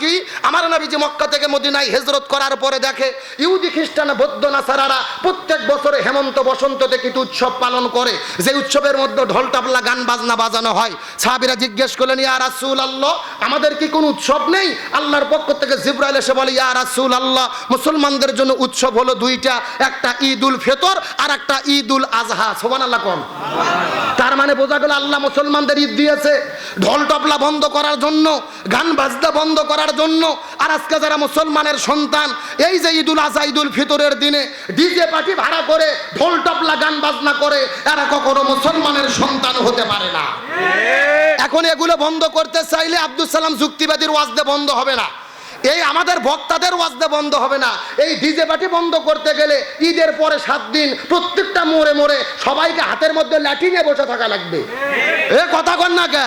কি? আমার নবীজি মক্কা থেকে মদিনায় হেজরত করার পরে দেখে, ইহুদি, খ্রিস্টান, বৌদ্ধ, নাসারারা প্রত্যেক বছরে হেমন্ত বসন্ততে কিছু উৎসব পালন করে। যে উৎসবের মধ্যে ঢোল টাবলা গান, বাজনা বাজানো হয়। সাহাবিরা জিজ্ঞেস করলেন, ইয়া রাসূল আল্লাহ আমাদের কি কোনো উৎসব নেই? আল্লাহর পক্ষ থেকে জিব্রাইল এসে বলে, ইয়া রাসূল আল্লাহ মুসলমানদের জন্য উৎসব হলো দুইটা, একটা ঈদ উল ফিতর আর একটা ঈদ উল আজহা। সুবহানাল্লাহ কোন। তার মানে বোঝা গেল আল্লাহ মুসলমানদের ঈদ দিয়েছে। ঢোল টপলা বন্ধ করার জন্য, গান, বাজনা বন্ধ করার জন্য আর আজকে যারা মুসলমানের সন্তান এই যে ঈদুল আজহা ঈদুল ফিতরের দিনে ডিজে পার্টি ভাড়া করে ঢোল টপলা গান বাজনা করে এরা কখনো মুসলমানের সন্তান হতে পারে না। এখন এগুলো বন্ধ করতে চাইলে আব্দুল সালাম যুক্তিবাদীর ওয়াজদে বন্ধ হবে না। এই আমাদের বক্তাদের ওয়াজদে বন্ধ হবে না। এই ডিজে পার্টি বন্ধ করতে গেলে ঈদের পরে সাত দিন প্রত্যেকটা মোড়ে মোড়ে সবাইকে হাতের মধ্যে ল্যাটিনে বসে থাকা লাগবে। এ কথা কন না কে?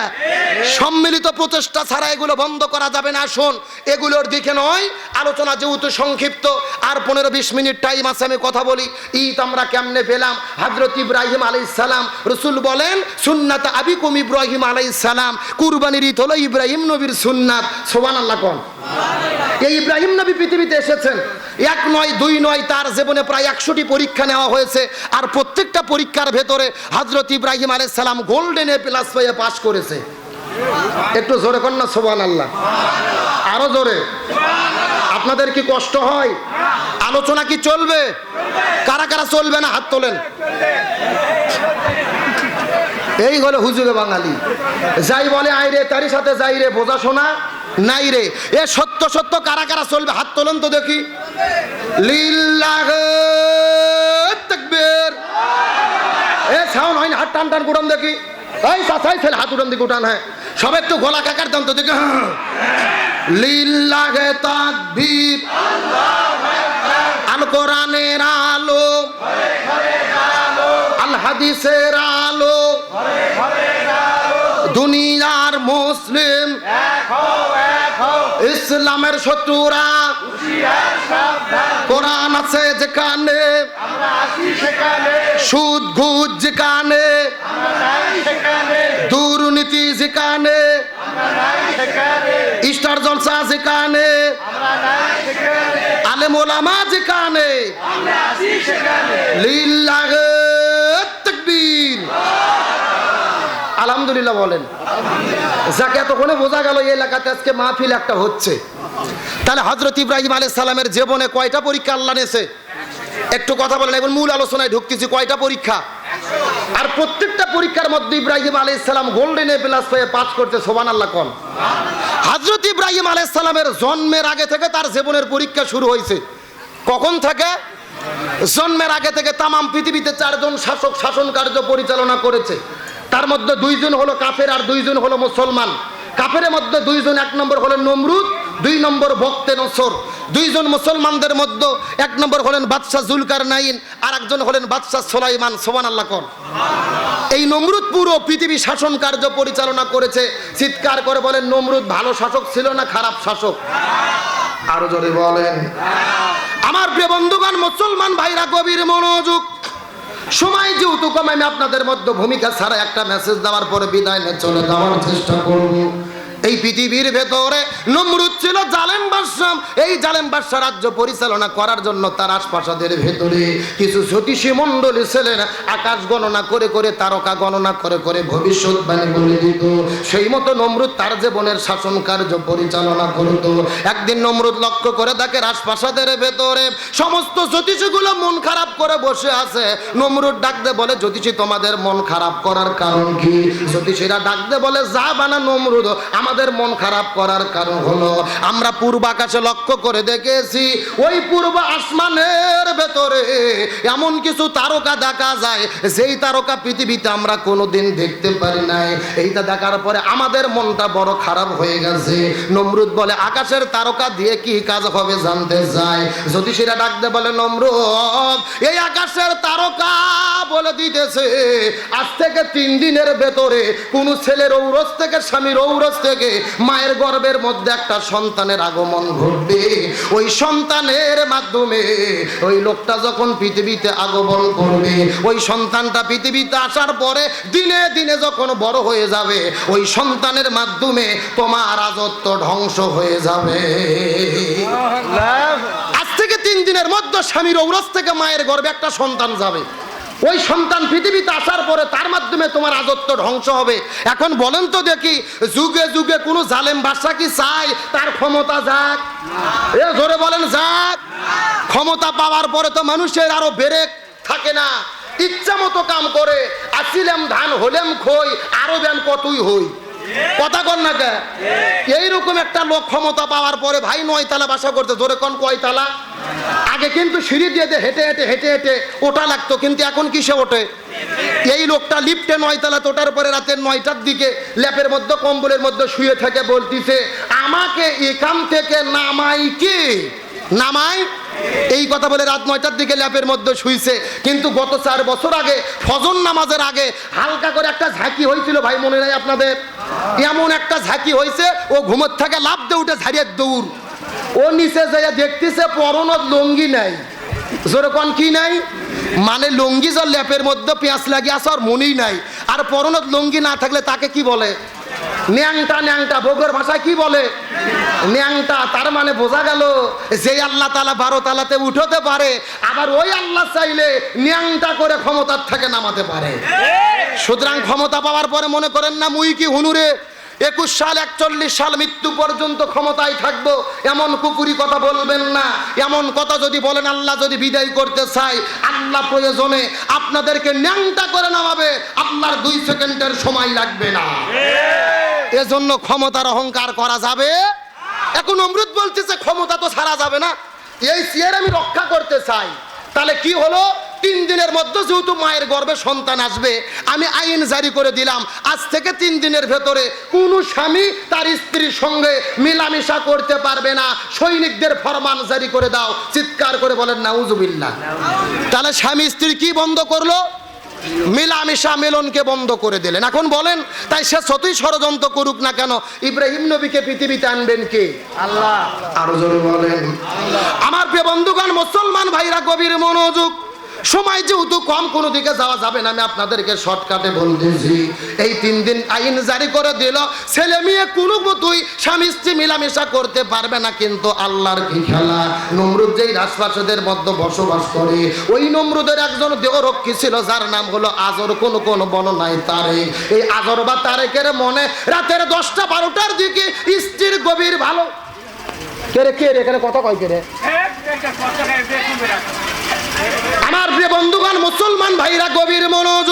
সম্মিলিত প্রচেষ্টা ছাড়া এগুলো বন্ধ করা যাবে না। শোন, এগুলোর দিকে নয়, আলোচনা যেহেতু সংক্ষিপ্ত, আর পনেরো বিশ মিনিট টাইম আছে, আমি কথা বলি। ঈদ আমরা কেমনে পেলাম? হজরত ইব্রাহিম আলাই সালাম রসুল বলেন, সুন্নাত আবিকুম ইব্রাহিম আলাই সালাম। কুরবানির ঈদ হলো ইব্রাহিম নবীর সুন্নাত। সোবান আল্লাহ কন। এই ইব্রাহিম নবী পৃথিবীতে এসেছেন। এক নয়, দুই নয়, তার জীবনে প্রায় একশোটি পরীক্ষা নেওয়া হয়েছে আর প্রত্যেকটা পরীক্ষার ভেতরে হজরত ইব্রাহিম আলাইহিস সালাম গোল্ডেন এ প্লাস পেয়ে পাশ করেছে। একটু জোরে না সোবান আল্লাহ আরও জোরে। আপনাদের কি কষ্ট হয়? আলোচনা কি চলবে? কারা কারা চলবে না? হাত তোলেন। এই হলো হুজুরে বাঙালি। যাই বলে, আইরে, তারই সাথে যাই রে, বোঝা শোনা? নাই রে। এ সত্য সত্য, কারা কারা চলবে? হাত তোলেন তো দেখি। হাত টান টান দেখি। হাত হ্যাঁ। সব একটু গলা কাকার দাম তো দেখি। আলো। আল হাদিসের আলো। দুনিয়ার মুসলিম ইসলামের শত্রুরা কোরআন আছে যেখানে সুদ ঘুষ যেখানে দুর্নীতি যেখানে স্টার জলসা যেখানে আলেম ওলামা যেখানে লিল্লাহে তাকবীর আলহামদুলিল্লাহ বলেন। যাকে এতক্ষণে বোঝা গেল এই এলাকাতে আজকে মাহফিল একটা হচ্ছে। তাহলে হজরত ইব্রাহিম আলাইহিস সালামের জীবনে কয়টা পরীক্ষা আল্লাহ নেছে একটু কথা বলেন এখন মূল আলোচনায় ঢুকতেছি, কয়টা পরীক্ষা? আর প্রত্যেকটা পরীক্ষার মধ্যে ইব্রাহিম আলাইহিস সালাম গোল্ডেন এ প্লাস পেয়ে পাস করতে সোবান আল্লাহ কন। হজরত ইব্রাহিম আলাইহিস সালামের জন্মের আগে থেকে তার জীবনের পরীক্ষা শুরু হয়েছে। কখন থেকে? জন্মের আগে থেকে তামাম পৃথিবীতে চারজন শাসক শাসন কার্য পরিচালনা করেছে। তার মধ্যে দুইজন হলো কাফের আর দুইজন হলো মুসলমান। কাফের মধ্যে দুইজন, এক নম্বর হলেন নমরুদ, দুই নম্বর ভক্তে নসর। দুইজন মুসলমানদের মধ্যে এক নম্বর হলেন বাদশাহ জুলকার নাইন আর একজন হলেন বাদশাহ সোলাইমান সোমান আল্লাহ কর এই নমরুদ পুরো পৃথিবী শাসন কার্য পরিচালনা করেছে। চিৎকার করে বলেন, নমরুদ ভালো শাসক ছিল না খারাপ শাসক? আরও জোরে বলেন। আমার প্রিয় বন্ধুগণ, মুসলমান ভাইরা গভীর মনোযোগ সময় যেহেতু কম, আমি আপনাদের মধ্যে ভূমিকা ছাড়া একটা মেসেজ দেওয়ার পরে বিদায় নিয়ে চলে যাওয়ার চেষ্টা করব। এই পৃথিবীর ভেতরে নমরুদ ছিল জালেম বাদশাহ। এই জালেম বাদশাহ রাজ্য পরিচালনা করার জন্য তার আশপাশাদের ভেতরে কিছু জ্যোতিষী মণ্ডলী ছিলেন। আকাশ গণনা করে করে, তারকা গণনা করে করে ভবিষ্যৎবাণী বলে দিত। সেই মতো নমরুদ তার জীবনের শাসন কার্য পরিচালনা করত। একদিন নমরুদ লক্ষ্য করে দেখে রাজপ্রাসাদের ভেতরে সমস্ত জ্যোতিষীগুলো মন খারাপ করে বসে আছে। নমরুদ ডাকতে বলে, জ্যোতিষী, তোমাদের মন খারাপ করার কারণ কি? জ্যোতিষীরা ডাকতে বলে, যা বানা নমরুদ আমাদের মন খারাপ করার কারণ হলো, আমরা পূর্ব আকাশে লক্ষ্য করে দেখেছি, ওই পূর্ব আসমানের ভেতরে এমন কিছু তারকা দেখা যায়, যেই তারকা পৃথিবীতে আমরা কোনোদিন দেখতে পারি নাই। এইটা দেখার পরে আমাদের মনটা বড় খারাপ হয়ে গেছে। নমরুদ বলে, আকাশের তারকা দিয়ে কি কাজ হবে জানতে চায় জ্যোতিষীরা ডাকতে বলে, নমরুদ, এই আকাশের তারকা বলে দিতেছে, আজ থেকে তিন দিনের ভেতরে কোন ছেলের ঔরস থেকে স্বামীর ঔরস থেকে মায়ের গর্ভের মধ্যে একটা সন্তানের আগমন ঘটবে। ওই সন্তানের মাধ্যমে ওই লোকটা যখন পৃথিবীতে আগমন করবে ওই সন্তানটা পৃথিবীতে আসার পরে দিনে দিনে যখন বড় হয়ে যাবে ওই সন্তানের মাধ্যমে তোমার রাজত্ব ধ্বংস হয়ে যাবে। আজ থেকে তিন দিনের মধ্যে স্বামীর ঔরস থেকে মায়ের গর্ভে একটা সন্তান যাবে। ওই সন্তান পৃথিবীতে আসার পরে তার মাধ্যমে তোমার রাজত্ব ধ্বংস হবে। এখন বলেন তো দেখি, যুগে যুগে কোনো জালেম বাদশা কি চায়? তার ক্ষমতা যাক। এ ধরে বলেন, যাক। ক্ষমতা পাওয়ার পরে তো মানুষের আরও বেড়ে থাকে না। ইচ্ছা মতো কাম করে, আসিলাম ধান, হলেম খই, আরও ব্যান কতই হই। কথা কন না কে? এইরকম একটা লোক ক্ষমতা পাওয়ার পরে ভাই নয় তালা বাসা করতে ধরে কোন কয় তালা? আগে কিন্তু সিঁড়ি দিয়ে হেঁটে হেঁটে হেঁটে হেঁটে ওটা লাগতো কিন্তু এখন কিসে ওঠে? এই লোকটা লিফটে নয়তলা তোটার পরে রাতের নয়টার দিকে ল্যাপের মধ্যে কম্বলের মধ্যে শুয়ে থাকে বলতিছে আমাকে এখান থেকে নামাই কি? নামাই এই কথা বলে রাত নয়টার দিকে ল্যাপের মধ্যে শুইছে। কিন্তু গত চার বছর আগে, ফজর নামাজের আগে হালকা করে একটা ঝাঁকি হয়েছিল ভাই, মনে নাই আপনাদের? এমন একটা ঝাঁকি হয়েছে, ও ঘুমোর থেকে লাভ দিয়ে উঠে ঝাড়িয়ে দৌড়। ও নিচে যাইয়া দেখতেছে পরনত লঙ্গি নাই। যেরকম কি নাই? মানে লঙ্গি জল ল্যাপের মধ্যে পেঁয়াজ লাগিয়ে আসে আর মনেই নাই। আর পরনত লঙ্গি না থাকলে তাকে কি বলে? ন্যাংটা ন্যাংটা ভোগের ভাষায় কি বলে? ন্যাংটা তার মানে বোঝা গেল যে আল্লাহ তালা বারো তালাতে উঠতে পারে আবার ওই আল্লাহ চাইলে ন্যাংটা করে ক্ষমতার থেকে নামাতে পারে। সুতরাং ক্ষমতা পাওয়ার পরে মনে করেন না মুই কি হুনুরে? একুশ সাল একচল্লিশ সাল মৃত্যু পর্যন্ত ক্ষমতায় থাকব এমন কুকুরি কথা বলবেন না। এমন কথা যদি বলেন আল্লাহ যদি বিদায় করতে চাই আল্লাহ প্রয়োজনে আপনাদেরকে ন্যাংটা করে নামাবে আপনার দুই সেকেন্ডের সময় লাগবে না। এজন্য ক্ষমতার অহংকার করা যাবে এখন অমৃত বলতেছে ক্ষমতা তো সারা যাবে না। এই চেয়ার আমি রক্ষা করতে চাই। তাহলে কি হলো? তিন দিনের মধ্যে যেহেতু মায়ের গর্ভে সন্তান আসবে আমি আইন জারি করে দিলাম। আজ থেকে তিন দিনের ভেতরে কোনো স্বামী তার স্ত্রীর সঙ্গে মিলামিশা করতে পারবে না। সৈনিকদের ফরমান জারি করে দাও। চিৎকার করে বলেন নাউজুবিল্লাহ। তাহলে স্বামী স্ত্রী কি বন্ধ করল? মিলামিশা মিলনকে বন্ধ করে দিলেন। এখন বলেন তাই সে যতই ষড়যন্ত্র করুক না কেন ইব্রাহিম নবীকে পৃথিবীতে আনবেন কে? আল্লাহ। আরও জোরে বলেন। আমার প্রিয় বন্ধুগণ মুসলমান ভাইরা কবির মনোযোগ সময় যেহেতু কম, কোনো দিকে যাওয়া যাবে না। আমি আপনাদেরকে শর্টকাটে বলতেছি। এই তিন দিন আইন জারি করে দিল। ছেলে মেয়ে কোনো মতোই স্বামী স্ত্রী মিলামেশা করতে পারবে না, কিন্তু আল্লাহর কি খেলা? নমরুদ যেই রাজপ্রাসাদের মধ্যে বসবাস করে, ওই নমরুদের একজন দেহরক্ষী ছিল, যার নাম হলো আজর। কোন কোন বর্ণনায় তারেক এই আজর বা তারেকের মনে রাতের দশটা বারোটার দিকে স্ত্রীর গভীর ভালো। কে রে কে রে, এখানে কথা কয় কে রে আমার প্রিয় বন্ধুগণ মুসলমান ভাইরা গভীর মনোযোগ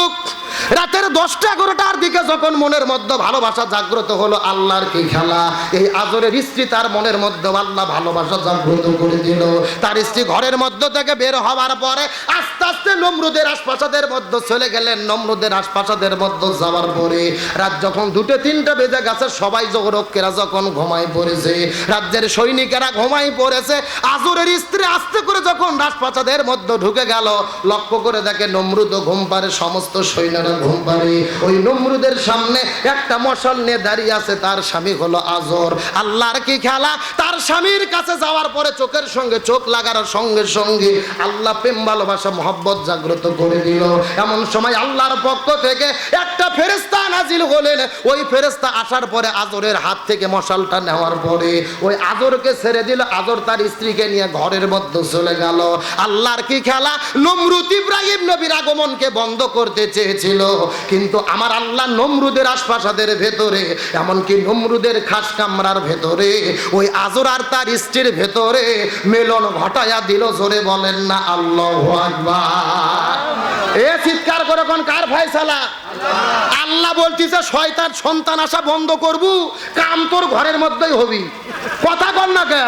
রাতের দশটা এগারোটার দিকে যখন মনের মধ্যে ভালোবাসা জাগ্রত হলো, আল্লাহর কি খেলা? এই আজরের স্ত্রী তার মনের মধ্যে আল্লাহ ভালোবাসা জাগ্রত করে দিল। তার স্ত্রী ঘরের মধ্য থেকে বের হওয়ার পরে আস্তে আস্তে নমরুদের আশপাশাদের মধ্যে চলে গেলেন। নমরুদের আশপাশাদের মধ্যে যাওয়ার পরে রাত যখন দুটো, তিনটা বেজে গেছে, সবাই জগরক্ষেরা যখন ঘুমাই পড়েছে, রাজ্যের সৈনিকেরা ঘুমাই পড়েছে, আজরের স্ত্রী আস্তে করে যখন রাজপ্রাসাদের মধ্যে ঢুকে গেল, লক্ষ্য করে দেখে নমরুদ ঘুম পারে সমস্ত সৈন্যরা ঘুম পারে ওই নমরুদের সামনে একটা মশাল নিয়ে দাঁড়িয়ে আছে, তার স্বামী হলো আজর। আল্লাহর কি খেলা? তার স্বামীর কাছে যাওয়ার পরে চোখের সঙ্গে, চোখ লাগানোর সঙ্গে সঙ্গে আল্লাহ প্রেম, ভালোবাসা, মহব্বত জাগ্রত করে দিল। এমন সময় আল্লাহর পক্ষ থেকে একটা ফেরেস্তা নাজিল হলেন। ওই ফেরেস্তা আসার পরে আজরের হাত থেকে মশালটা নেওয়ার পরে ওই আজরকে ছেড়ে দিল। আজর তার স্ত্রীকে নিয়ে ঘরের মধ্যে চলে গেল। আল্লাহর কি খেলা? নমরুদ ইব্রাহিম নবীর আগমনকে বন্ধ করতে চেয়েছিল। কিন্তু আমার আল্লাহ নমরুদের আশপাশাদের ভেতরে, এমনকি নমরুদের খাস কামরার ভেতরে, ওই আজর আর তার স্ত্রীর ভেতরে মেলন ঘটায়া দিল, জোরে বলেন না, আল্লাহ এ চিৎকার করে কোন কার ফয়সালা? আল্লাহ বলতিছে, শয়তান, সন্তান আসা বন্ধ করবু, কাম তোর ঘরের মধ্যেই হবি। কথা কর না কে?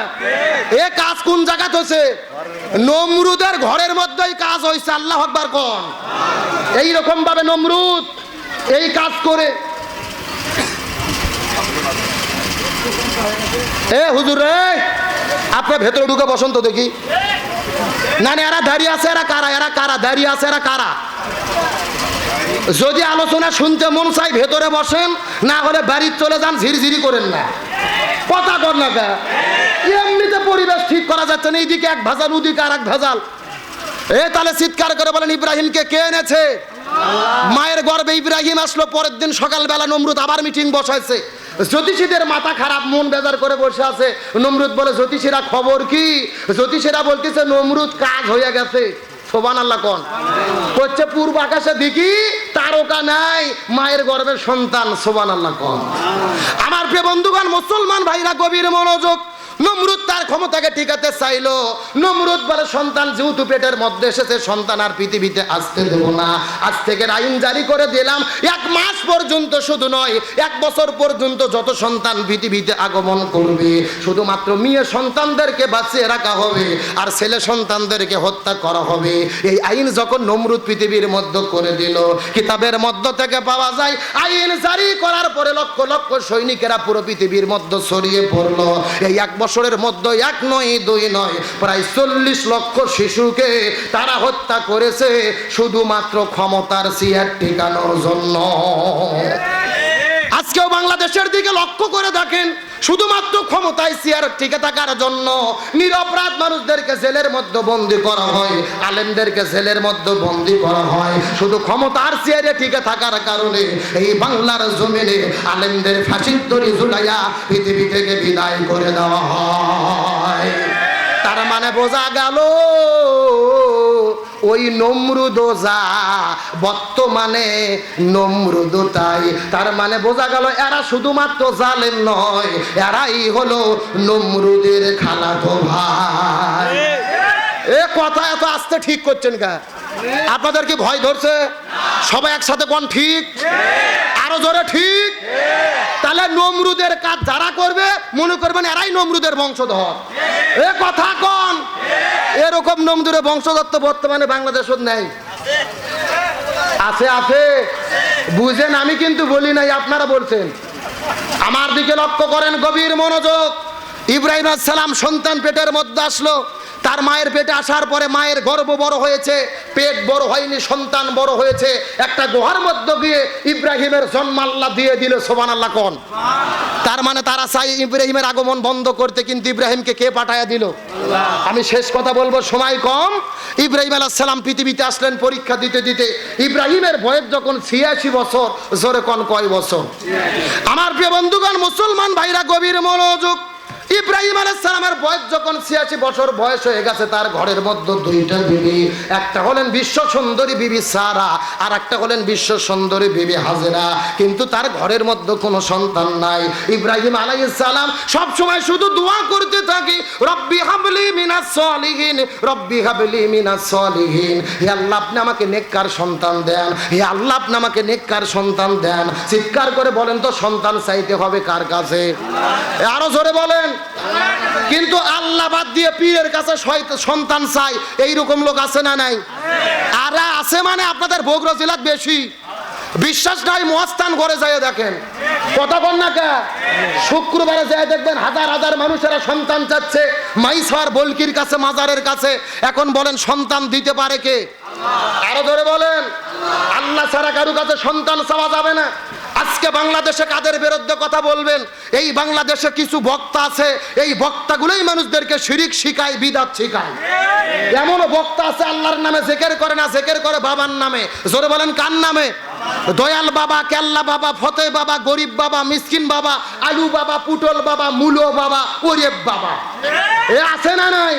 এ কাজ কোন জায়গাত হয়েছে নমরুদের ঘরের মধ্যেই কাজ হয়েছে আল্লাহ আকবার কোন? এই রকম ভাবে নমরুদ এই কাজ করে। এ হুজুর রে আপনার ভেতরে ঢুকে বসন্ত দেখি। না না, এরা দাঁড়িয়ে আছে, এরা কারা এরা কারা, দাঁড়িয়ে আছে, এরা কারা? যদি আলোচনা শুনতে মন চাই ভেতরে বসেন, না হলে বাড়ির চলে যান, ঝিরঝিরি করেন না। কথা কর না পরিবেশ ঠিক করা যাচ্ছে না, এইদিকে এক ভেজাল, ওদিকে আর এক ভেজাল। এ তাহলে চিৎকার করে বলেন, ইব্রাহিমকে কে এনেছে? মায়ের গর্বে ইব্রাহিম আসলো, পরের দিন সকালবেলা নমরুদ আবার মিটিং বসাইছে। জ্যোতিষীদের মাথা খারাপ, মন বেজার করে বসে আছে। নমরুদ বলে, জ্যোতিষীরা খবর কি? জ্যোতিষীরা বলতেছে, নমরুদ কাজ হয়ে গেছে। সোবান আল্লাহ কন। হচ্ছে পূর্ব আকাশে দেখি তারকা নাই, মায়ের গর্ভের সন্তান। সোবান আল্লাহ কন। আমার প্রিয় বন্ধুগণ, মুসলমান ভাইরা, গভীর মনোযোগ নমরুদ তার ক্ষমতাকে টিকাতে চাইলো। নমরুদ বলে, সন্তান যেহেতু পেটের মধ্যে এসেছে, সন্তান আর পৃথিবীতে আসতে দেবো না। আজ থেকে আইন জারি করে দিলাম। এক মাস পর্যন্ত শুধু নয়, এক বছর পর্যন্ত যত সন্তান পৃথিবীতে আগমন করবে, শুধুমাত্র মেয়ে সন্তানদেরকে বাঁচিয়ে রাখা হবে আর ছেলে সন্তানদেরকে হত্যা করা হবে। এই আইন যখন নমরুদ পৃথিবীর মধ্যে করে দিল, কিতাবের মধ্য থেকে পাওয়া যায়, আইন জারি করার পরে লক্ষ লক্ষ সৈনিকেরা পুরো পৃথিবীর মধ্যে ছড়িয়ে পড়ল। এই এক বছরের মধ্যে এক নয়, দুই নয়, প্রায় চল্লিশ লক্ষ শিশুকে তারা হত্যা করেছে শুধুমাত্র ক্ষমতার সিয়ার ঠিকানোর জন্য। আজকেও বাংলাদেশের দিকে লক্ষ্য করে দেখেন, শুধুমাত্র ক্ষমতায় চেয়ার টিকে থাকার জন্য নিরপরাধ মানুষদেরকে জেলের মধ্যে বন্দি করা হয়, আলেমদেরকে জেলের মধ্যে বন্দি করা হয়। শুধু ক্ষমতার চেয়ারে টিকে থাকার কারণে এই বাংলার জমিনে আলেমদের ফাঁসির দড়ি ঝুলাইয়া পৃথিবী থেকে বিদায় করে দেওয়া হয়। তার মানে বোঝা গেল ওই নমরুদ যা, বর্তমানে নমরুদ তাই। তার মানে বোঝা গেল এরা শুধুমাত্র জালেম নয়, এরাই হলো নমরুদের খালাতো ভাই। এ কথা এত আসতে ঠিক করছেন কা আপনাদের কি ভয় ধরছে? সবাই একসাথে কোন ঠিক? আরও জোরে ঠিক? তাহলে নমরুদের কাজ যারা করবে, মনে করবেন এরাই নমরুদের বংশধর। এ কথা কন। এরকম নমদুরে বংশদত্ত বর্তমানে বাংলাদেশত নেই। আছে আছে। বুঝেন, আমি কিন্তু বলি নাই, আপনারা বলছেন। আমার দিকে লক্ষ্য করেন গভীর মনোযোগ। ইব্রাহিম সালাম সন্তান পেটের মধ্যে আসলো। তার মায়ের পেটে আসার পরে মায়ের গর্ব বড় হয়েছে পেট বড় হয়নি সন্তান বড় হয়েছে। একটা গুহার মধ্যে গিয়ে ইব্রাহিমের জন্ম আল্লাহ দিয়ে দিল সোবান আল্লাহ কন। তার মানে তারা চাই ইব্রাহিমের আগমন বন্ধ করতে কিন্তু ইব্রাহিমকে কে পাঠায় দিল? আমি শেষ কথা বলব সময় কম। ইব্রাহিম সালাম পৃথিবীতে আসলেন পরীক্ষা দিতে দিতে। ইব্রাহিমের বয়স যখন ছিয়াশি বছর জোরে কন কয় বছর? আমার প্রিয় বন্ধুগণ মুসলমান ভাইরা গভীর মনোযোগ ইব্রাহিম আলাইসালামের বয়স যখন ছিয়াশি বছর বয়স হয়ে গেছে, তার ঘরের মধ্যে দুইটা বিবি। একটা হলেন বিশ্ব সুন্দরী বিবি সারা, আর একটা হলেন বিশ্ব সুন্দরী বিবি হাজেরা। কিন্তু তার ঘরের মধ্যে কোনো সন্তান নাই। ইব্রাহিম আলাইসালাম সব সময় শুধু দোয়া করতে থাকি, রব্বি হাবলি মিনাস সলিহীন, রব্বি হাবলি মিনাস সলিহীন। হে আল্লাহ, আপনি আমাকে নেককার সন্তান দেন। হে আল্লাহ, আপনি আমাকে নেককার সন্তান দেন। চিৎকার করে বলেন তো, সন্তান চাইতে হবে কার কাছে? আরও জোরে বলেন। কিন্তু আল্লাহ বাদ দিয়ে পীরের কাছে সন্তান চাই। এইরকম লোক আছে না নাই? আর আছে মানে আপনাদের বগুড়া জেলাত বেশি। বিশ্বাস নাই মহাস্থান করে যায় দেখেন। কথা বল না কে? শুক্রবারে যায় দেখবেন হাজার হাজার মানুষেরা সন্তান চাচ্ছে। মাইসার বলকির কাছে, মাজারের কাছে। এখন বলেন সন্তান দিতে পারে কে? আরও ধরে বলেন। আল্লাহ ছাড়া কারু কাছে সন্তান চাওয়া যাবে না। আজকে বাংলাদেশে কাদের বিরুদ্ধে কথা বলবেন? এই বাংলাদেশে কিছু বক্তা আছে, এই বক্তাগুলোই মানুষদেরকে শিরিক শিখায়, বিদাত শিখায়। এমনও বক্তা আছে, আল্লাহর নামে জেকের করে না, জেকের করে বাবার নামে। জোরে বলেন, কার নামে? দয়াল বাবা, কেল্লা বাবা ফতে বাবা, গরিব বাবা, মিসকিন বাবা, আলু বাবা, পুটল বাবা, মুলো বাবা ওরেব বাবা। এ আছে না নাই?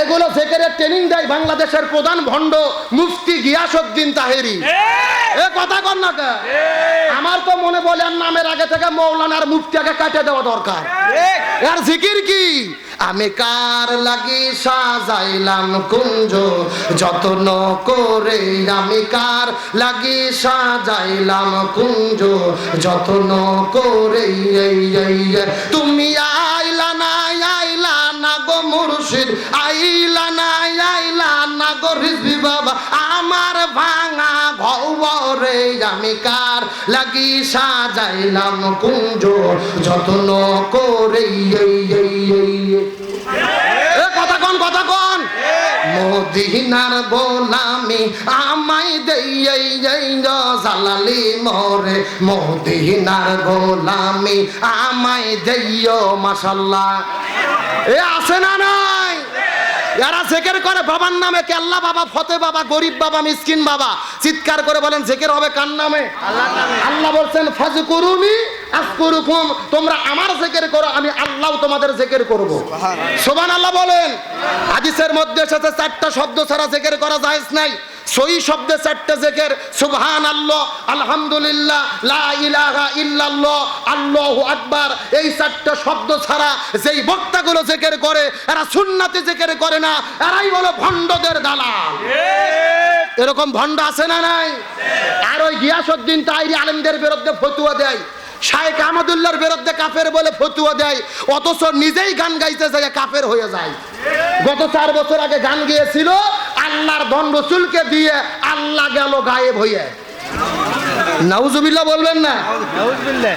এগুলো জেকেরের ট্রেনিং দেয় বাংলাদেশের প্রধান ভণ্ড মুফতি গিয়াসউদ্দিন তাহেরি। এ কথা কর না কে? আমার তো মনে বলে আর নামের আগে থেকে মৌলানার মুফতিয়াকে কাটে দেওয়া দরকার। আর জিকির কি? আমি কার লাগি সাজাইলাম কুঞ্জ? যত্ন করে আমি কার লাগি সাজাইলাম কুঞ্জ? যত্ন করে। তুমি আইলা না আইলা না গো মুর্শিদ? আইলা না আইলা না গো রিজবি বাবা। আমার ভাঙা ঘরে আমি কার লাগি সাজাইলাম কুঞ্জ যত্ন করে মদিনার গোলামি আমায় দেই জালালি মোরে। মদিনার গোলামি আমায় দেইও, মাশাল্লাহ। এ, আছে না নাই যারা জেকের করে বাবার নামে কেল্লা বাবা ফতে বাবা গরিব বাবা মিসকিন বাবা চিৎকার করে বলেন জেকের হবে কার নামে? আল্লাহ বলছেন ফাজ করুনি আজকুরুকুম তোমরা আমার জেকের করো আমি আল্লাহ তোমাদের জেকের করব। সোবান আল্লাহ বলেন। হাদিসের মধ্যে এসেছে চারটা শব্দ ছাড়া জেকের করা জায়েজ নাই। সই শব্দে চারটে জেকের সুবহান আল্লাহ আলহামদুলিল্লাহ লা ইলাহা ইল্লাল্লাহ আল্লাহু আকবার। এই চারটা শব্দ ছাড়া যেই বক্তাগুলো জেকের করে এরা সুন্নাতে জেকের করে না এরাই হলো ভণ্ডদের দালাল। এরকম ভণ্ড আছে না নাই? আর ওই গিয়াসউদ্দিন তাইরি আলেমদের বিরুদ্ধে ফতুয়া দেয়। শায়েখ আহমদুল্লাহর বিরুদ্ধে কাফের বলে ফতুয়া দেয়। অথচ নিজেই গান গাইতে যায় কাফের হয়ে যায়। গত চার বছর আগে গান গিয়েছিল আল্লাহর ধন রসুলকে দিয়ে আল্লাহ গেল গায়েব হইয়ে। নাউজুবিল্লাহ বলবেন না?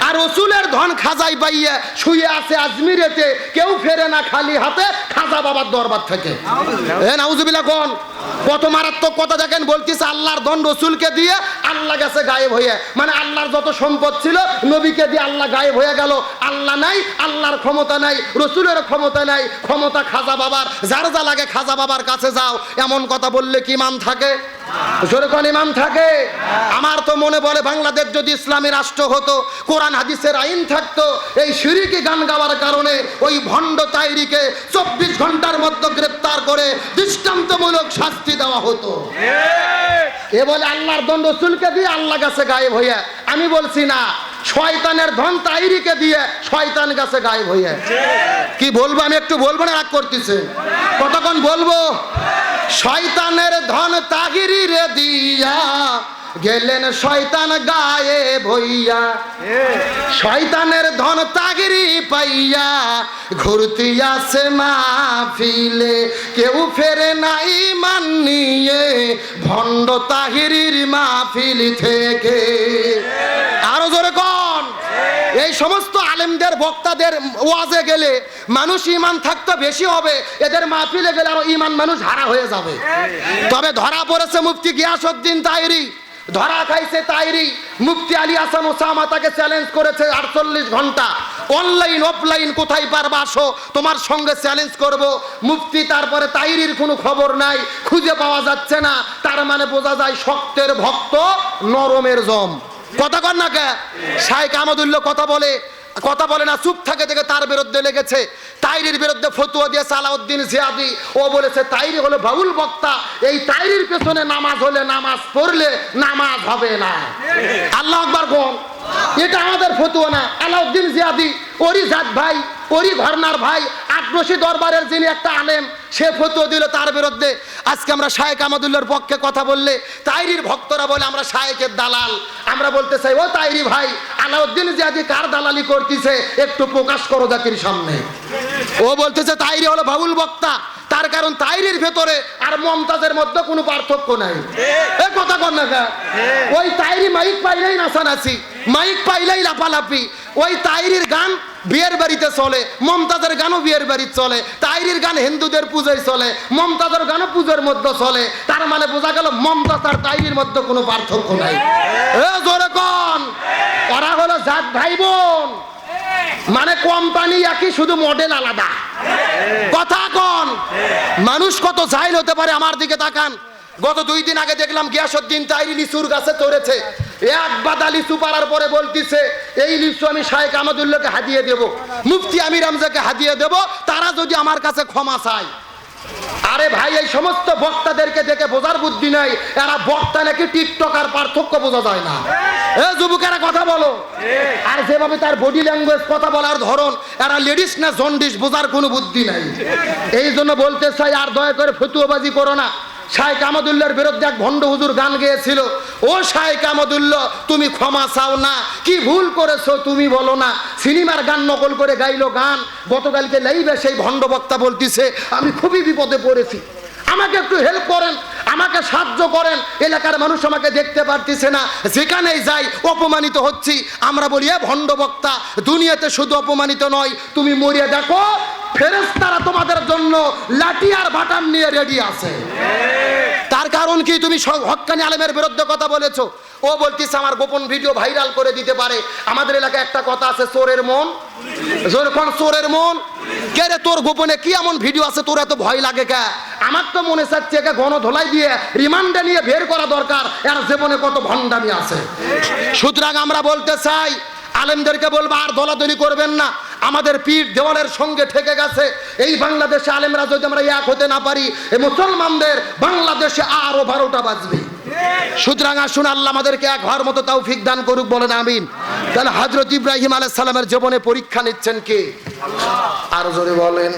আর রসুলের ধন খাজাই পাইয়ে শুয়ে আছে আজমিরেতে কেউ ফেরে না খালি হাতে খাজা বাবার দরবার থেকে। এ নাউজুবিল্লাহ কোন? কত মারাত্মক কথা দেখেন বলতিস আল্লাহর ধন রসুলকে দিয়ে আল্লাহ গেছে গায়েব হয়ে মানে আল্লাহর যত সম্পদ ছিল নবীকে দিয়ে আল্লাহ গায়েব হয়ে গেল। আল্লাহ নাই আল্লাহর ক্ষমতা নাই রসুলের ক্ষমতা নাই ক্ষমতা খাজা বাবার। যার যা লাগে খাজা বাবার কাছে যাও। এমন কথা বললে কি মান থাকে? যেরকম ইমাম থাকে? আমার তো মনে বলে বাংলাদেশ যদি ইসলামী রাষ্ট্র হতো কোরআন হাদিসের আইন থাকতো এই সিঁড়িকে গান গাওয়ার কারণে ওই ভণ্ড তাইরিকে চব্বিশ ঘণ্টার মধ্যে গ্রেপ্তার করে দৃষ্টান্তমূলক শাস্তি দেওয়া হতো। এ বলে আল্লাহর দণ্ড রসুলকে দিয়ে আল্লাহ গাছে গায়েব হইয়া, আমি বলছি না, শয়তানের ধন তাইরিকে দিয়ে শয়তান কাছে গায়েব হইয়া। কি বলব, আমি একটু বলব না, রাগ করতেছে। কতক্ষণ বলব? শয়তানের ধন তাগিরি রে দিয়া গেলেন শয়তান গায়ে ভইয়া। শয়তানের ধন তাগিরি পাইয়া ঘুরতি আসে মাহফিলে। কেউ ফেরে নাই মান নিয়ে ভণ্ড তাহিরির মাহফিল থেকে। আরও জোরে কন। এই সমস্ত আলেমদের বক্তাদের ওয়াজে গেলে মানুষ ইমান থাকতে বেশি হবে। এদের মাহফিলে গেলে আরও ইমান মানুষ হারা হয়ে যাবে। তবে ধরা পড়েছে মুফতি গিয়াসউদ্দিন তাইরি। ধরা খাইছে তাইরি। মুফতি আলী হাসান ওসামা তাকে চ্যালেঞ্জ করেছে আটচল্লিশ ঘণ্টা। অনলাইন অফলাইন কোথায় পারবা আসো, তোমার সঙ্গে চ্যালেঞ্জ করব। মুফতি তারপরে তাইরির কোনো খবর নাই, খুঁজে পাওয়া যাচ্ছে না। তার মানে বোঝা যায় শক্তের ভক্ত নরমের জম। কথা কর না কে? শাইখ আহমদুল্লাহ কথা বলে কথা বলে না, চুপ থাকে থেকে তার বিরুদ্ধে লেগেছে। তাইরির বিরুদ্ধে ফতুয়া দিয়ে সালাউদ্দিন জিয়াদি ও বলেছে তাইরি হলো বাউল বক্তা। এই তাইরির পেছনে নামাজ হলে নামাজ পড়লে নামাজ হবে না। আল্লাহ আকবর বল এটা আমাদের ফতুয়া না। আলাউদ্দিন জিয়াদি ওরি জাত ভাই ওরি ঘরনার ভাই আক্রোশী দরবারের যিনি একটা আলেম সে ফতুয়া দিল তার বিরুদ্ধে। আজকে আমরা শায়েক আমাদুল্লার পক্ষে কথা বললে তাইরির ভক্তরা বলে আমরা শায়েকের দালাল। আমরা বলতে চাই ও তাইরি ভাই আলাউদ্দিন জিয়াদি কার দালালি করতেছে? একটু প্রকাশ করো জাতির সামনে। ও বলতেছে তাইরি হলো বাউল বক্তা। তার কারণ তাইরির ভেতরে আর মমতাজের মধ্যে কোনো পার্থক্য নাই। এ কথা কর না ওই তাইরি মাইক পাইলেই নাচানাচি মাইক পাইলেই লাপালাপি ওই তাইরির গান বিয়ের বাড়িতে চলে, মমতাজের গানও বিয়ের বাড়িতে চলে, তাইরির গান হিন্দুদের পুজোয় চলে, মমতাজের গানও পুজোর মধ্যে চলে। তার মানে বোঝা গেল মমতাজ আর তাইরির মধ্যে কোনো পার্থক্য নাই। জোরে ওরা হলো জাত ভাই বোন। মানে কোম্পানি একই, শুধু মডেল আলাদা। কথা কন। মানুষ কত জাইল হতে পারে আমার দিকে তাকান। গত দুই দিন আগে দেখলাম গিয়াসুদ্দিন তাইরি লিচুর গাছে চড়েছে এক বাদা লিচু পাড়ার পরে বলতিছে, এই লিচু আমি শাহেক আমাদুল্লাহকে হাদিয়ে দেব। মুফতি আমির আমজাকে হাদিয়ে দেব, তারা যদি আমার কাছে ক্ষমা চায়। আরে ভাই, এই সমস্ত বক্তাদেরকে দেখে বোঝার বুদ্ধি নাই। এরা বক্তা নাকি টিকটক আর পার্থক্য বোঝা যায় না। এ যুবকেরা কথা বলো। আর যেভাবে তার বডি ল্যাঙ্গুয়েজ, কথা বলার ধরন, এরা লেডিস না জন্ডিস, বোঝার কোনো বুদ্ধি নাই। এই জন্য বলতে চাই, আর দয়া করে ফতুয়াবাজি করো না। শাহেক আমাদুল্লাহর বিরুদ্ধে এক ভণ্ড হুজুর গান গেয়েছিল, ও শাহেক আমাদুল্লাহ, তুমি ক্ষমা চাও না। কি ভুল করেছ তুমি বলো না। সিনেমার গান নকল করে গাইলো গান, গতকালকে লাইবে সেই ভণ্ড বক্তা বলতিছে, আমি খুবই বিপদে পড়েছি। আমাকে একটু হেল্প করেন, আমাকে সাহায্য করেন। এলাকার মানুষ আমাকে দেখতে পারতেছে না। যেখানেই যাই, অপমানিত হচ্ছি। আমরা বলি ভণ্ড বক্তা, দুনিয়াতে শুধু অপমানিত নয়, তুমি মরিয়া দেখো ফেরেস্তারা তোমাদের জন্য লাঠি আর বাটান নিয়ে রেডি আছে। তার কারণ কি তুমি হক্কানি আলেমের বিরুদ্ধে কথা বলেছ? ও বলতিস আমার গোপন ভিডিও ভাইরাল করে দিতে পারে। আমাদের এলাকায় একটা কথা আছে, চোরের মন। কোন চোরের মন? কে রে তোর গোপনে কি এমন ভিডিও আছে? তোর এত ভয় লাগে কে? আমার তো মনে চাচ্ছে একে গণ ধোলাই দিয়ে রিমান্ডে নিয়ে বের করা দরকার। এর জীবনে কত ভণ্ডামি আছে। সুতরাং আমরা বলতে চাই আলেমদেরকে বলব, আর দলাদলি করবেন না। আমাদের পীর দেওয়ালের সঙ্গে ঠেকে গেছে। এই বাংলাদেশে আলেমরা যদি আমরা এক হতে না পারি এই মুসলমানদের বাংলাদেশে আরও বারোটা বাজবে। সুতরাং আসুন, আল্লাহ আমাদেরকে এক হওয়ার মতো তাও ফিক দান করুক, বলেন আমিন। তাহলে হজরত ইব্রাহিম আলাইহিস সালামের জীবনে পরীক্ষা নিচ্ছেন কে? আরও জোরে বলেন।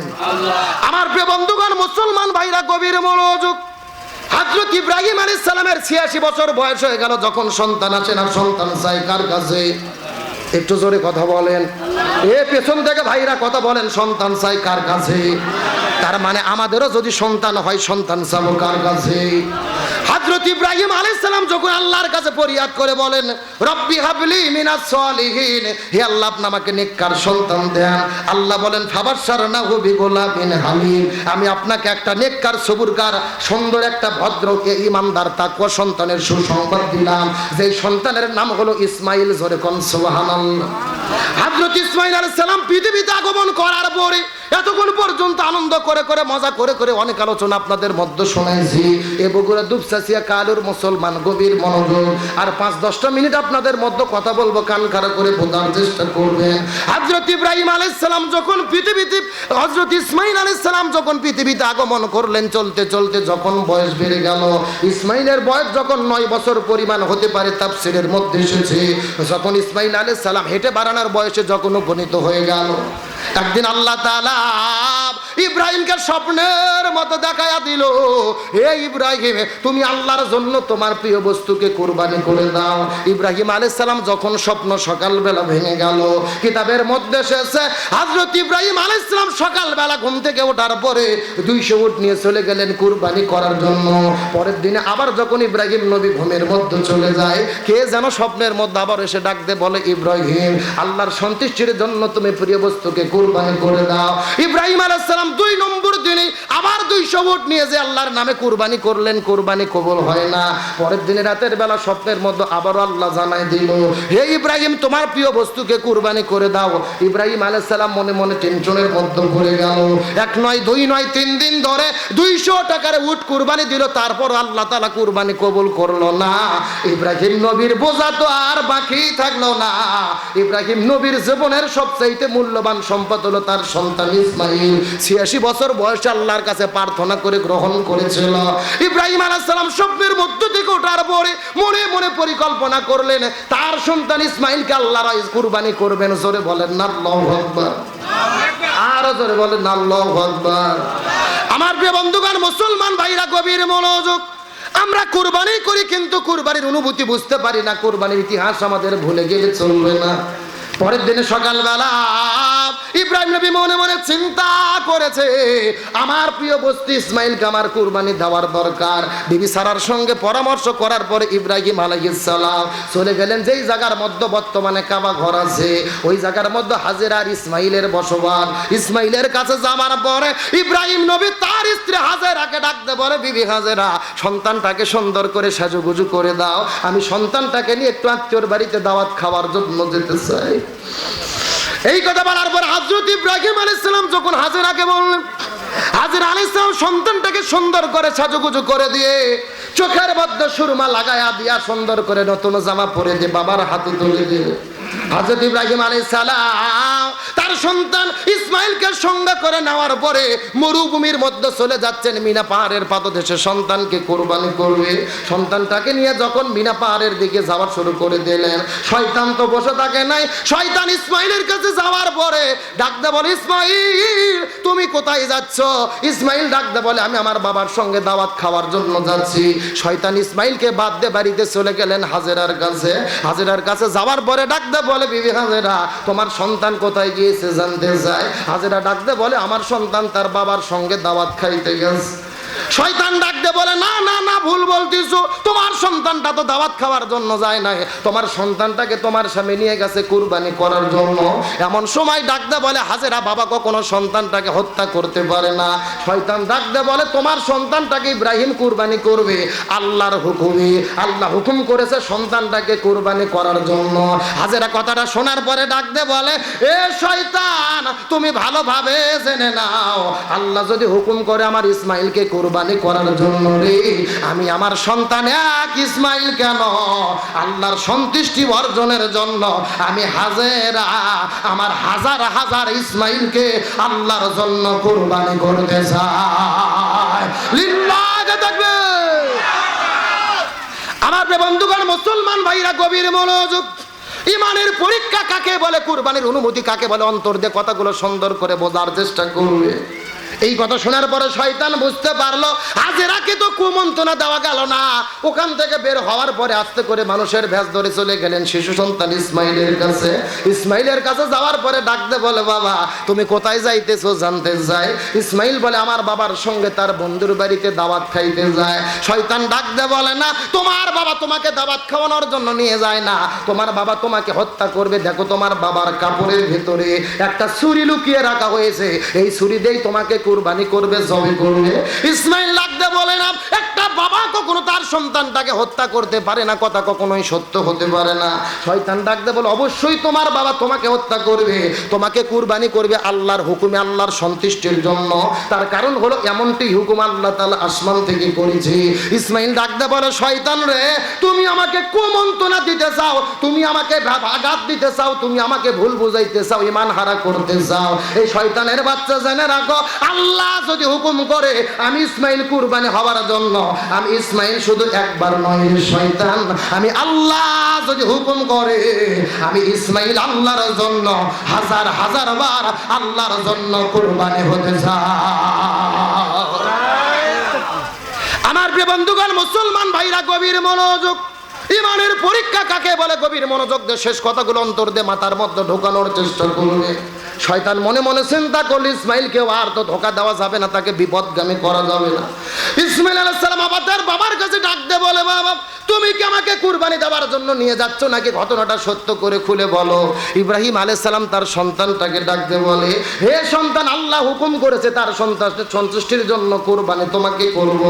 আমার প্রিয় বন্ধুগণ, মুসলমান ভাইরা, গভীর মনোযোগ। হজরত ইব্রাহিম আলাইহিস সালামের ছিয়াশি বছর বয়স হয়ে গেল, যখন সন্তান আছে না সন্তান চাই কার কাছে? একটু জোরে কথা বলেন। এ পেছন থেকে ভাইরা কথা বলেন, সন্তান চাই কার কাছে? তার মানে আমাদেরও যদি সন্তান হয়, সন্তান চাবো কার কাছে? হজরত ইব্রাহিম আলাইহিস সালাম যখন আল্লাহর কাছে ফরিয়াদ করে বলেন, রব্বি হাবলি মিনাস সলিহিন, হে আল্লাহ, আপনি আমাকে নেককার সন্তান দেন। আল্লাহ বলেন ফাবাসার না হুবি গোলাবিন হালিম আমি আপনাকে একটা নেককার সবুরকার সুন্দর একটা ভদ্রকে ইমানদার, তাকওয়া সন্তানের সুসংবাদ দিলাম। যেই সন্তানের নাম হলো ইসমাইল জোরে কোন, সুবহানাল্লাহ। হযরত ইসমাইল আলাইহিস সালাম পৃথিবীতে আগমন করার পরে এতক্ষণ পর্যন্ত আনন্দ করে করে, মজা করে করে অনেক আলোচনা আপনাদের মধ্যে শোনাইছি এ বগুড়া দুপসাসিয়া কালুর মুসলমান গভীর মনোযোগ। আর পাঁচ দশটা মিনিট আপনাদের মধ্যে কথা বলব, কান খাড়া করে বোঝার চেষ্টা করবেন। হজরত ইব্রাহিম আলাইসালাম যখন পৃথিবীতে হজরত ইসমাইল আলাইসালাম যখন পৃথিবীতে আগমন করলেন, চলতে চলতে যখন বয়স বেড়ে গেল ইসমাইলের বয়স যখন নয় বছর পরিমাণ হতে পারে, তাফসিরের মধ্যে এসেছে। যখন ইসমাইল আলাইসালাম হেঁটে বাড়ানোর বয়সে যখন উপনীত হয়ে গেল, একদিন আল্লাহ তাআলা ইব্রাহিমকে স্বপ্নের মতো দেখায়া দিল। হে ইব্রাহিম, তুমি আল্লাহর জন্য তোমার প্রিয় বস্তুকে কোরবানি করে দাও। ইব্রাহিম আলাইহিস সালাম যখন স্বপ্ন সকালবেলা ভেঙে গেল, কিতাবের মধ্যে এসেছে, হযরত ইব্রাহিম আলাইহিস সালাম সকালবেলা ঘুম থেকে ওঠার পরে দুইশো উট নিয়ে চলে গেলেন কুরবানি করার জন্য। পরের দিনে আবার যখন ইব্রাহিম নবী ঘুমের মধ্যে চলে যায়, কে যেন স্বপ্নের মধ্যে আবার এসে ডাকতে বলে, ইব্রাহিম, আল্লাহর সন্তুষ্টির জন্য তুমি প্রিয় বস্তুকে কুরবানি করে দাও। ইব্রাহিম আলাইহিস সালাম দুই নম্বর দিনে আবার দুইশো উট নিয়ে যে আল্লাহর নামে কুরবানি করলেন, কুরবানি কবুল হয় না। পরের দিনে রাতের বেলা স্বপ্নের মধ্যে আবার আল্লাহ জানাই দিল, হে ইব্রাহিম, তোমার প্রিয় বস্তুকে কুরবানি করে দাও। ইব্রাহিম আলাইহিস সালাম মনে মনে টেনশনের মধ্যে পড়ে গেল। এক নয়, দুই নয়, তিন দিন ধরে দুইশো টাকার উট কুরবানি দিল, তারপর আল্লাহ তালা কুরবানি কবুল করল না। ইব্রাহিম নবীর বোঝা তো আর বাকি থাকল না। ইব্রাহিম নবীর জীবনের সবচাইতে মূল্যবান সম্পদ হলো তার সন্তান ইসমাইল। ছিয়াশি বছর বয়সে আল্লাহর কাছে প্রার্থনা করে গ্রহণ করেছিল। ইব্রাহিম আলাইহিস সালাম স্বপ্নের মধ্য থেকে ওঠার পরে মনে মনে পরিকল্পনা করলেন, তার সন্তান ইসমাইলকে আল্লাহ কুরবানি করবেন। জোরে বলেন না আল্লাহু আরও জোরে বলেন না আমার প্রিয় মুসলমান ভাইরা মনোযোগ। আমরা কুরবানি করি, কিন্তু কুরবানির অনুভূতি বুঝতে পারি না। কুরবানির ইতিহাস আমাদের ভুলে গেলে চলবে না। পরের দিনে সকালবেলা ইব্রাহিম নবী মনে মনে চিন্তা করেছে, আমার প্রিয় বস্তি ইসমাইলকে আমার কুরবানি দেওয়ার দরকার। বিবি সারার সঙ্গে পরামর্শ করার পরে ইব্রাহিম আলাইসালাম চলে গেলেন। যেই জায়গার মধ্যে বর্তমানে কাবা ঘর আছে, ওই জায়গার মধ্যে হাজের আর ইসমাইলের বসবাস। ইসমাইলের কাছে যাওয়ার পরে ইব্রাহিম নবী তার স্ত্রী হাজেরাকে ডাকতে বলে, বিবি হাজেরা, সন্তানটাকে সুন্দর করে সাজুগুজু করে দাও। আমি সন্তানটাকে নিয়ে একটু আত্মীয়র বাড়িতে দাওয়াত খাওয়ার জন্য যেতে চাই। এই কথা বলার পর হাজরত ইব্রাহিম আলাইসালাম যখন হাজেরাকে বললেন, হাজির আলাইসালাম সন্তানটাকে সুন্দর করে সাজুগুজু করে দিয়ে চোখের মধ্যে সুরমা লাগায়া দিয়া সুন্দর করে নতুন জামা পরে দিয়ে বাবার হাতে তুলে দিয়ে হাজরত ইব্রাহিম আলাই সালাম, তার সন্তান ইসমাইলকে সঙ্গে করে নেওয়ার পরে মরুভূমির মধ্যে চলে যাচ্ছেন মিনা পাহাড়ের পাদদেশে। সন্তানকে কোরবানি করবে। সন্তানটাকে নিয়ে যখন মিনা পাহাড়ের দিকে যাওয়া শুরু করে দিলেন, শয়তান তো বসে থাকে নাই। শয়তান ইসমাইলের কাছে যাওয়ার পরে ডাকতে বলে, ইসমাইল, তুমি কোথায় যাচ্ছ? ইসমাইল ডাকতে বলে, আমি আমার বাবার সঙ্গে দাওয়াত খাওয়ার জন্য যাচ্ছি। শয়তান ইসমাইলকে বাদ দিয়ে বাড়িতে চলে গেলেন হাজেরার কাছে। হাজেরার কাছে যাওয়ার পরে ডাকতে বলে বিবি হাজেরা, তোমার সন্তান কোথায় গিয়েছে জানতে যায় হাজেরা ডাকতে বলে, আমার সন্তান তার বাবার সঙ্গে দাওয়াত খাইতে গেছে। শয়তান ডাকতে বলে, না না সন্তানটা তো দাওয়াত খাওয়ার জন্য যায় নাই। তোমার সন্তানটাকে তোমার সামনে নিয়ে গেছে কুরবানি করার জন্য। এমন সময় ডাকতে বলে, হাজেরা, বাবা কখনো সন্তানটাকে হত্যা করতে পারে না। শয়তান ডাকতে বলে, তোমার সন্তানটাকে ইব্রাহিম কুরবানি করবে। আল্লাহর হুকুমে, আল্লাহ হুকুম করেছে সন্তানটাকে কুরবানি করার জন্য। হাজেরা কথাটা শোনার পরে ডাকতে বলে, এ শয়তান, তুমি ভালোভাবে জেনে নাও। আল্লাহ যদি হুকুম করে আমার ইসমাইলকে কুরবানি করার জন্য রে, আমি আমার সন্তান এক ইসমাইল কেন? আল্লাহর সন্তুষ্টি অর্জনের জন্য আমি হাজেরা, আমার হাজার হাজার ইসমাইলকে আল্লাহর জন্য কুরবানি করতে চাই। লিল্লাহে আমার বন্ধুগণ, মুসলমান ভাইরা, গভীর মনোযোগ। ইমানের পরীক্ষা কাকে বলে, কুরবানির অনুমতি কাকে বলে, অন্তর দিয়ে কথাগুলো সুন্দর করে বোঝার চেষ্টা করবে। এই কথা শোনার পরে শয়তান বুঝতে পারল হাজেরাকে তো কুমন্ত্রণা দেওয়া গেল না। ওখান থেকে বের হওয়ার পরে আস্তে করে মানুষের ভেস ধরে চলে গেলেন শিশু সন্তান ইসমাইলের কাছে। ইসমাইলের কাছে যাওয়ার পরে ডাকতে বলে, বাবা, তুমি কোথায় যাইতেছো? জানতে চাই। ইসমাইল বলে, আমার বাবার সঙ্গে তার বন্ধুর বাড়িতে দাওয়াত খাইতে যায়। শয়তান ডাকতে বলে, না, তোমার বাবা তোমাকে দাওয়াত খাওয়ানোর জন্য নিয়ে যায় না। তোমার বাবা তোমাকে হত্যা করবে। দেখো তোমার বাবার কাপড়ের ভেতরে একটা ছুরি লুকিয়ে রাখা হয়েছে। এই ছুরি দিয়েই তোমাকে কুরবানি করবে জবে করবে। ইসমাইল লাগতে বলে না, একটা বাবা কখনো তার সন্তানটাকে হত্যা করতে পারে না, কথা কখনোই সত্য হতে পারে না। শয়তান ডাকতে বলে, অবশ্যই তোমার বাবা তোমাকে হত্যা করবে, তোমাকে কুরবানি করবে আল্লাহর হুকুমে, আল্লাহর সন্তুষ্টির জন্য। তার কারণ হলো এমনটি হুকুম আল্লাহ তাআলা আসমান থেকে করেছে। ইসমাইল ডাকতে বলে, শয়তান রে, তুমি আমাকে কুমন্ত্রণা দিতে চাও, তুমি আমাকে আঘাত দিতে চাও, তুমি আমাকে ভুল বুঝাইতে চাও ইমান হারা করতে চাও। এই শয়তানের বাচ্চা জেনে রাখো আল্লাহ যদি হুকুম করে, আমি ইসমাইল কুরবানি হওয়ার জন্য, আমি ইসমাইল শুধু একবার নয় শয়তান, আমি আল্লাহ যদি হুকুম করে, আমি ইসমাইল আল্লাহর জন্য হাজার হাজার বার আল্লাহর জন্য কুরবানি হতে চাই। আমার প্রিয় বন্ধুগণ, মুসলমান ভাইরা, গভীর মনোযোগ, ইমানের পরীক্ষা কাকে বলে? গভীর মনোযোগ দিয়ে শেষ কথাগুলো অন্তর দিয়ে মাথার মধ্যে ঢোকানোর চেষ্টা করবে। শয়তান মনে মনে চিন্তা করলে ইসমাইলকে আর তো ধোকা দেওয়া যাবে না, তাকে বিপদগামী করা যাবে না। ইসমাইল আলাইসালাম আবার তার বাবার কাছে ডাকতে বলে বাবা তুমি কি আমাকে কুরবানি দেওয়ার জন্য নিয়ে যাচ্ছ নাকি ঘটনাটা সত্য করে খুলে বলো? ইব্রাহিম আলাইসালাম তার সন্তানটাকে ডাকতে বলে, হে সন্তান, আল্লাহ হুকুম করেছে তার সন্তান সন্তুষ্টির জন্য কুরবানি তোমাকে করব।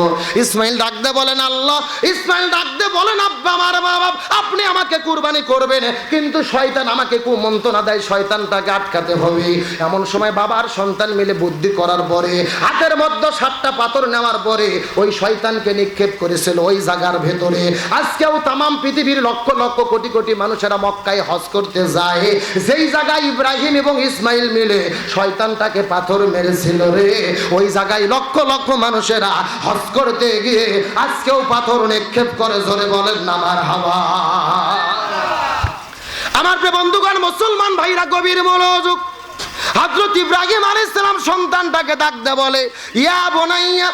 ইসমাইল ডাকতে বলেন আল্লাহ। ইসমাইল ডাকতে বলেন আব্বা, আমার বাবা আপনি আমাকে কুরবানি করবেন, কিন্তু শয়তান আমাকে কুমন্ত্রণা দেয়, শয়তানটাকে আটকাতে হবে। এমন সময় বাবার সন্তান মিলে বুদ্ধি করার পরে, হাতের মধ্যে সাতটা পাথর নেওয়ার পরে ওই শয়তানকে নিক্ষেপ করেছিল ওই জায়গার ভেতরে। আজকেও তামাম পৃথিবীর লক্ষ লক্ষ কোটি কোটি মানুষেরা মক্কায় হজ করতে যায়। যেই জায়গায় ইব্রাহিম এবং ইসমাইল মিলে শয়তানটাকে পাথর মেরেছিল রে। ওই জায়গায় লক্ষ লক্ষ মানুষেরা হজ করতে গিয়ে আজকেও পাথর নিক্ষেপ করে, জোরে বলেন নামার হাওয়া। আমার বন্ধুগণ, মুসলমান ভাইরা গভীর মনোযোগ হজরত ইব্রাহিম আলাইসালাম সালাম সন্তানটাকে ডাকতে বলে ইয়া বোনাইয়া